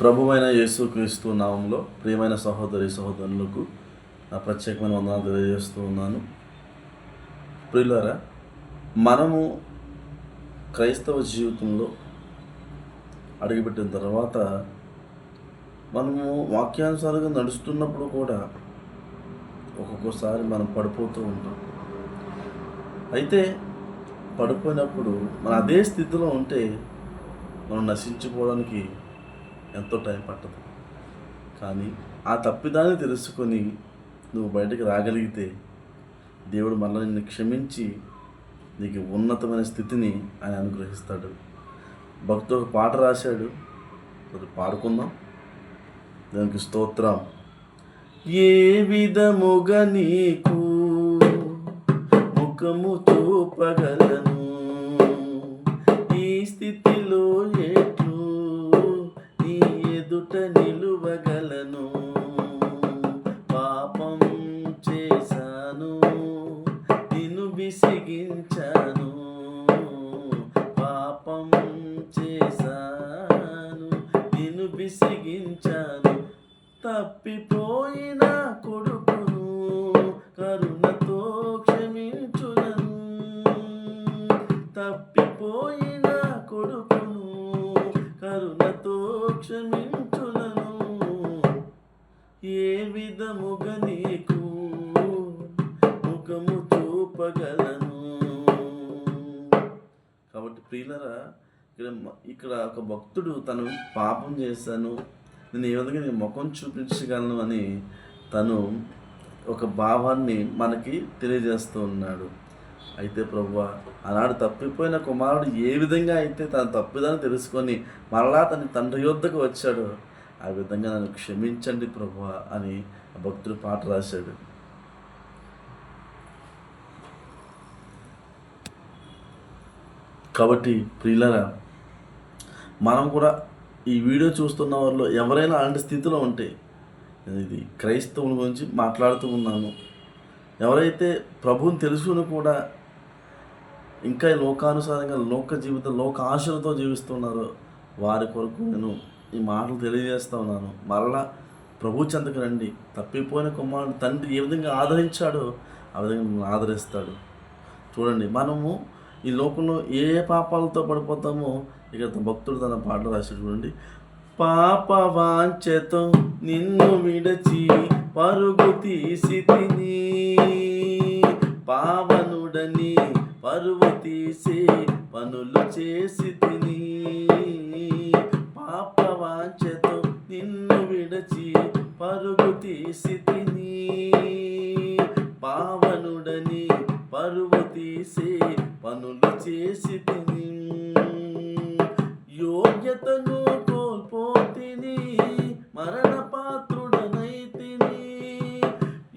ప్రభువైన యేసుక్రీస్తు నామంలో ప్రియమైన సహోదరి సహోదరులకు నా ప్రత్యేకమైన వందనాలు తెలియజేస్తూ ఉన్నాను. ప్రియులరా మనము క్రైస్తవ జీవితంలో అడుగుపెట్టిన తర్వాత మనము వాక్యానుసారంగా నడుస్తున్నప్పుడు కూడా ఒక్కొక్కసారి మనం పడిపోతూ ఉంటాం. అయితే పడిపోయినప్పుడు మన అదే స్థితిలో ఉంటే మనం నశించుకోవడానికి ఎంతో టైం పట్టదు. కానీ ఆ తప్పిదాన్ని తెలుసుకొని నువ్వు బయటకు రాగలిగితే దేవుడు మళ్ళీ నిన్ను క్షమించి నీకు ఉన్నతమైన స్థితిని ఆయన అనుగ్రహిస్తాడు. భక్తుడు ఒక పాట రాశాడు. అది పాడుకుందాం. దానికి స్తోత్రం. ఏ విధముగా నీకు ముఖము చూపగలను? విసిగించాను. తప్పిపోయిన కొడుకును కరుణతో క్షమించునను. తప్పిపోయిన కొడుకును కరుణతో క్షమించునను. ఏ విధముగా నీకు ముఖము చూపగల ఇక్కడ ఇక్కడ ఒక భక్తుడు తను పాపం చేశాను. నేను ఏ విధంగా నేను ముఖం చూపించగలను అని తను ఒక భావాన్ని మనకి తెలియజేస్తూ ఉన్నాడు. అయితే ప్రభు ఆనాడు తప్పిపోయిన కుమారుడు ఏ విధంగా అయితే తన తప్పిదని తెలుసుకొని మరలా తన తండ్రి యొద్దకు వచ్చాడో ఆ విధంగా నన్ను క్షమించండి ప్రభు అని ఆ భక్తుడు పాట రాశాడు. కాబట్టి ప్రియులరా మనం కూడా ఈ వీడియో చూస్తున్న వారిలో ఎవరైనా అలాంటి స్థితిలో ఉంటే ఇది క్రైస్తవుల గురించి మాట్లాడుతూ ఉన్నాను ఎవరైతే ప్రభువుని తెలుసుకుని కూడా ఇంకా లోకానుసారంగా లోక జీవితం లోక ఆశలతో జీవిస్తున్నారో వారి కొరకు నేను ఈ మాటలు తెలియజేస్తా ఉన్నాను. మరలా ప్రభు చెంతకు రండి. తప్పిపోయిన కుమారుడు తండ్రి ఏ విధంగా ఆదరించాడో ఆ విధంగా ఆదరిస్తాడు. చూడండి మనము ఈ లోకంలో ఏ పాపాలతో పడిపోతామో ఇక్కడ భక్తుడు తన పాటలు రాశాడు చూడండి. పాప వాంఛతో నిన్ను విడచి పరుగు తీసి తిని పావనుడని పరువు తీసి పనులు చేసి తిని పాప వాంఛతో నిన్ను విడచి పరుగు తీసి చేసి యోగ్యతను కోల్పోతిని మరణ పాత్రుడనైతిని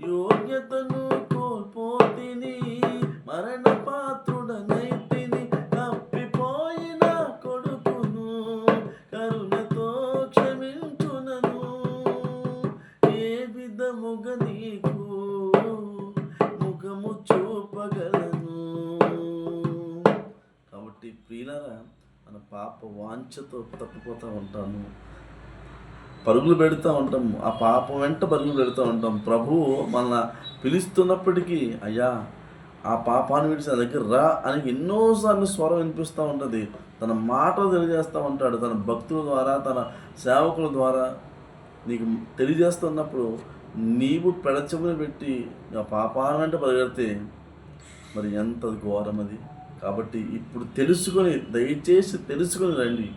యోగ్యతను కోల్పోతిని మరణ పాత్రుడనైతిని తప్పిపోయిన కొడుకును కరుణతో క్షమించునను. ఏ విధముగా నీకు పాప వాంఛతో తప్పిపోతూ ఉంటాను. పరుగులు పెడుతూ ఉంటాం. ఆ పాపం వెంట పరుగులు పెడుతూ ఉంటాం. ప్రభువు మన పిలుస్తున్నప్పటికీ అయ్యా ఆ పాపాన్ని విడిచి నా దగ్గర రా అని ఎన్నోసార్లు స్వరం వినిపిస్తూ ఉంటుంది. తన మాటలు తెలియజేస్తూ ఉంటాడు. తన భక్తుల ద్వారా తన సేవకుల ద్వారా నీకు తెలియజేస్తున్నప్పుడు నీవు పెడచెవుని పెట్టి ఆ పాపాన్ని వెంట పరిగెడితే మరి ఎంత ఘోరం అది కాబట్టి ఇప్పుడు తెలుసుకొని దయచేసి తెలుసుకొని రండి.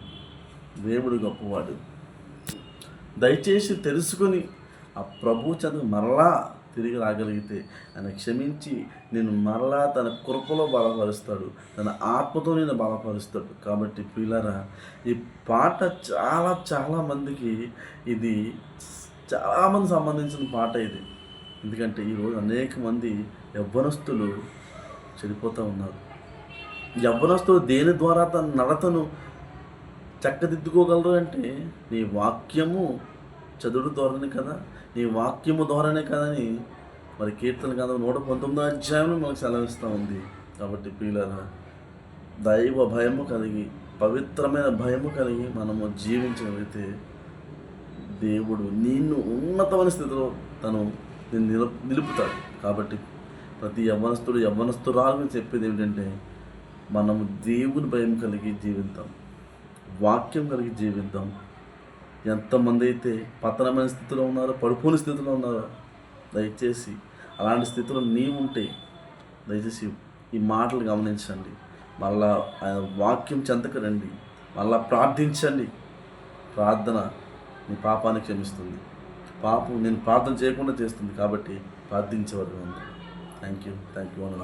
దేవుడు గొప్పవాడు. దయచేసి తెలుసుకొని ఆ ప్రభు చదువు మరలా తిరిగి రాగలిగితే ఆయన క్షమించి నేను మరలా తన కృపలో బలపరుస్తాడు. తన ఆత్మతో నేను బలపరుస్తాడు. కాబట్టి పిల్లరా ఈ పాట చాలా చాలా మందికి ఇది చాలామంది సంబంధించిన పాట ఇది. ఎందుకంటే ఈరోజు అనేక మంది యవ్వనస్తులు చెడిపోతూ ఉన్నారు. యవ్వనస్తుడు దేని ద్వారా తన నడతను చక్కదిద్దుకోగలరు అంటే నీ వాక్యము చదువుడు ద్వారానే కదా నీ వాక్యము ద్వారానే కదని మరి కీర్తన కదా నూట పంతొమ్మిదో అధ్యాయంలో మనకు సెలవిస్తూ ఉంది. కాబట్టి పిల్లల దైవ భయము కలిగి పవిత్రమైన భయము కలిగి మనము జీవించగలిగితే దేవుడు నిన్ను ఉన్నతమైన స్థితిలో తను నిలుపుతాడు. కాబట్టి ప్రతి యవ్వనస్తుడు యవ్వనస్తురాలు చెప్పేది ఏమిటంటే మనము దేవుని భయం కలిగి జీవిద్దాం. వాక్యం కలిగి జీవిద్దాం. ఎంతమంది అయితే పతనమైన స్థితిలో ఉన్నారో పడిపోని స్థితిలో ఉన్నారో దయచేసి అలాంటి స్థితిలో నీవుంటే దయచేసి ఈ మాటలు గమనించండి. మళ్ళా ఆయన వాక్యం చెంతకు రండి. మళ్ళా ప్రార్థించండి. ప్రార్థన నీ పాపాన్ని క్షమిస్తుంది. పాపం నేను ప్రార్థన చేయకుండా చేస్తుంది కాబట్టి ప్రార్థించేవారు థ్యాంక్ యూ థ్యాంక్ యూ అని